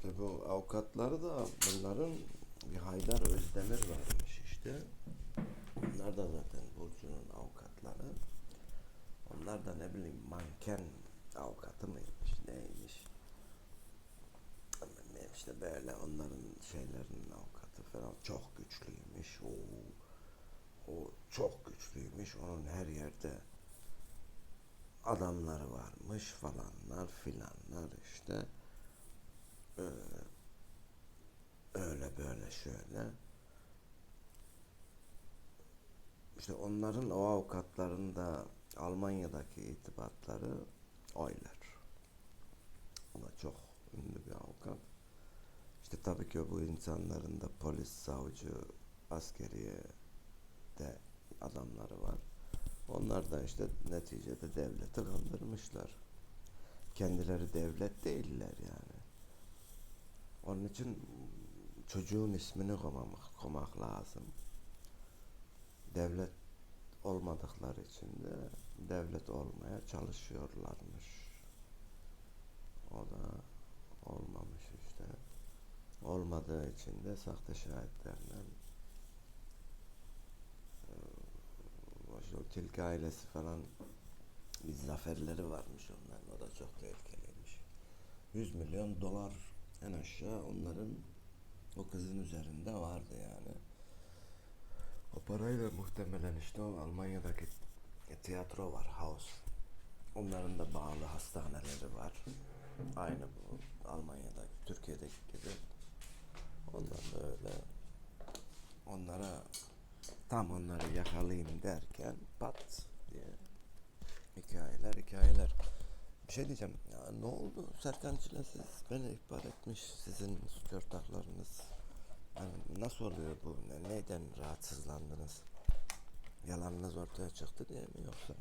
İşte bu avukatları da bunların bir Haydar Özdemir varmış işte. Onlar da zaten Burcu'nun avukatları. Onlar da ne bileyim manken avukatı mıymış neymiş. İşte böyle onların şeylerinin avukatı falan çok güçlüymüş. O, o çok güçlüymüş. Onun her yerde adamları varmış falanlar filanlar işte. Öyle, öyle böyle şöyle. İşte onların o avukatların da Almanya'daki itibatları oylar. O da çok ünlü bir avukat. İşte tabii ki bu insanların da polis, savcı, askeriye de adamları var. Onlar da işte neticede devleti kandırmışlar. Kendileri devlet değiller yani. Onun için çocuğun ismini koymamak, koymak lazım. Devlet olmadıkları için de devlet olmaya çalışıyorlarmış. O da olmamış işte. Olmadığı için de sahte şahitlerle eee, o tilki ailesi falan bir zaferleri varmış onların. O da çok tehlikeliymiş. 100 milyon dolar en aşağı onların o kızın üzerinde vardı yani. O parayla muhtemelen işte o Almanya'daki tiyatro var, house. Onların da bağlı hastaneleri var. Aynı bu Almanya'da, Türkiye'deki gibi. Ondan da öyle onlara tam onları yakalayayım derken pat diye. Bir şey diyeceğim. Ya ne oldu? Serkan Çilesiz beni ihbar etmiş sizin suç ortaklarınız. Yani nasıl oluyor bu? Ne- Neyden rahatsızlandınız? Yalanınız ortaya çıktı diye mi yoksa?